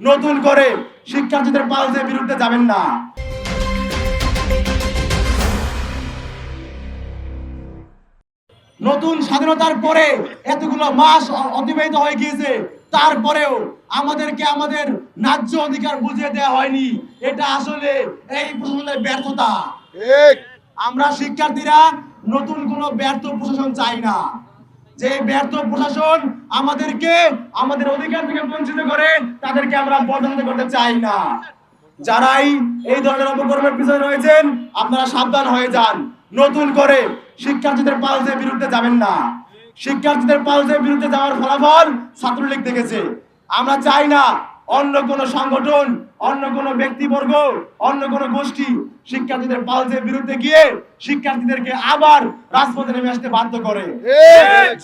নতুন করে শিক্ষার্থীদের পালসের বিরুদ্ধে যাবেন না। নতুন স্বাধীনতার পরে এতগুলো মাস অতিবাহিত হয়ে গিয়েছে তারপরেও আমাদেরকে আমাদের ন্যায্য অধিকার বুঝিয়ে দেওয়া হয়নি। এটা আসলে এই প্রশাসনের ব্যর্থতা। আমরা শিক্ষার্থীরা নতুন কোনো ব্যর্থ প্রশাসন চাই না। যে ব্যর্থ প্রশাসন আমাদেরকে আমাদের অধিকার থেকে বঞ্চিত তাদেরকে আমরা বদন্ত করতে চাই না। যারাই এই ধরনের অপকর্মের পিছনে রয়েছেন আপনারা সাবধান হয়ে যান। নতুন করে শিক্ষার্থীদের পালসের বিরুদ্ধে যাবেন না। শিক্ষার্থীদের পালসের বিরুদ্ধে যাওয়ার ফলাফল ছাত্রলীগ দেখেছে। আমরা চাই না অন্য কোন সংগঠন অন্য কোন ব্যক্তিবর্গ অন্য কোন গোষ্ঠী শিক্ষার্থীদের পালসের বিরুদ্ধে গিয়ে শিক্ষার্থীদেরকে আবার রাজপথে নেমে আসতে বাধ্য করে।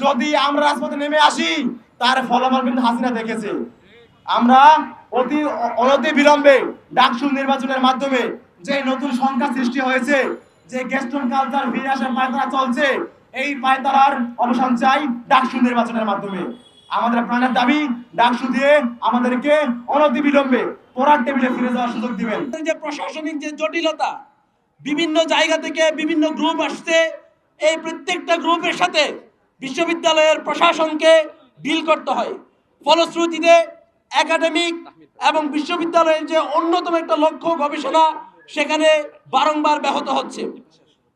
যদি আমরা রাজপথে নেমে আসি তার ফলাফল কিন্তু হাসিনা দেখেছে। আমরা অতি অনতি বিলম্বে ডাকসু নির্বাচনের মাধ্যমে যে নতুন সংখ্যা সৃষ্টি হয়েছে, যে গেস্টন কালচার ফিরে আসার পায়তারা চলছে, এই পায়তারার অবসান চাই ডাকসু নির্বাচনের মাধ্যমে। আমাদের প্রাণের দাবি, ডাকসু দিয়ে আমাদেরকে অনতি বিলম্বে পড়ার টেবিলে ফিরে যাওয়ার সুযোগ দিবেন। যে প্রশাসনিক যে জটিলতা, বিভিন্ন জায়গা থেকে বিভিন্ন গ্রুপ আসছে, এই প্রত্যেকটা গ্রুপের সাথে বিশ্ববিদ্যালয়ের প্রশাসনকে ডিল করতে হয়। ফলশ্রুতিতে একাডেমিক এবং বিশ্ববিদ্যালয়ের যে অন্যতম একটা লক্ষ্য গবেষণা, সেখানে বারংবার ব্যাহত হচ্ছে।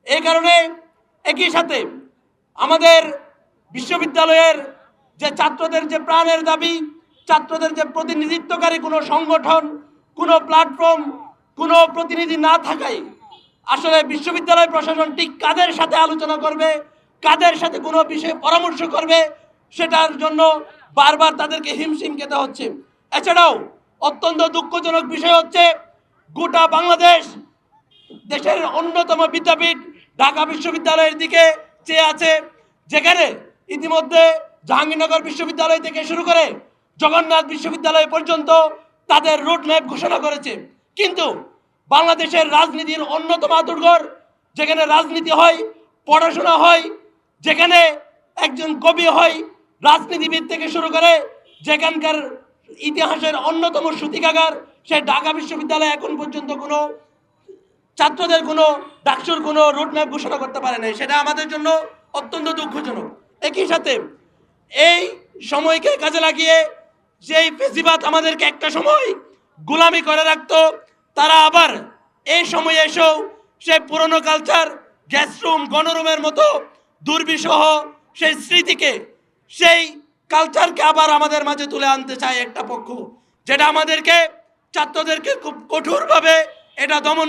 এই কারণে একই সাথে আমাদের বিশ্ববিদ্যালয়ের যে ছাত্রদের যে প্রাণের দাবি, ছাত্রদের যে প্রতিনিধিত্বকারী কোনো সংগঠন, কোনো প্ল্যাটফর্ম, কোনো প্রতিনিধি না থাকায় আসলে বিশ্ববিদ্যালয় প্রশাসন ঠিক কাদের সাথে আলোচনা করবে, কাদের সাথে কোনো বিষয়ে পরামর্শ করবে, সেটার জন্য বারবার তাদেরকে হিমশিম খেতে হচ্ছে। এছাড়াও অত্যন্ত দুঃখজনক বিষয় হচ্ছে গোটা বাংলাদেশ দেশের অন্যতম বিদ্যাপীঠ ঢাকা বিশ্ববিদ্যালয়ের দিকে চেয়ে আছে, যেখানে ইতিমধ্যে জাহাঙ্গীরনগর বিশ্ববিদ্যালয় থেকে শুরু করে জগন্নাথ বিশ্ববিদ্যালয় পর্যন্ত তাদের রুট ম্যাপ ঘোষণা করেছে। কিন্তু বাংলাদেশের রাজনীতির অন্যতম আতুরঘর যেখানে রাজনীতি হয়, পড়াশোনা হয়, যেখানে একজন কবি হয়, রাজনীতিবিদ থেকে শুরু করে যেখানকার ইতিহাসের অন্যতম সূতিকাগার সে ঢাকা বিশ্ববিদ্যালয় এখন পর্যন্ত কোনো ছাত্রদের কোনো ডাকসুর কোনো রুটম্যাপ ঘোষণা করতে পারে নাই। সেটা আমাদের জন্য অত্যন্ত দুঃখজনক। একই সাথে এই সময়কে কাজে লাগিয়ে যেই ফেসিবাদ আমাদেরকে একটা সময় গোলামি করে রাখতো, তারা আবার এই সময়ে এসেও সে পুরনো কালচার গ্যাসরুম গণরুমের মতো দুর্বিষহ সেই স্মৃতিকে, সেই কালচারকে আবার আমাদের মাঝে তুলে আনতে চায় একটা পক্ষ, যেটা আমাদেরকে, ছাত্রদেরকে খুব কঠোরভাবে এটা দমন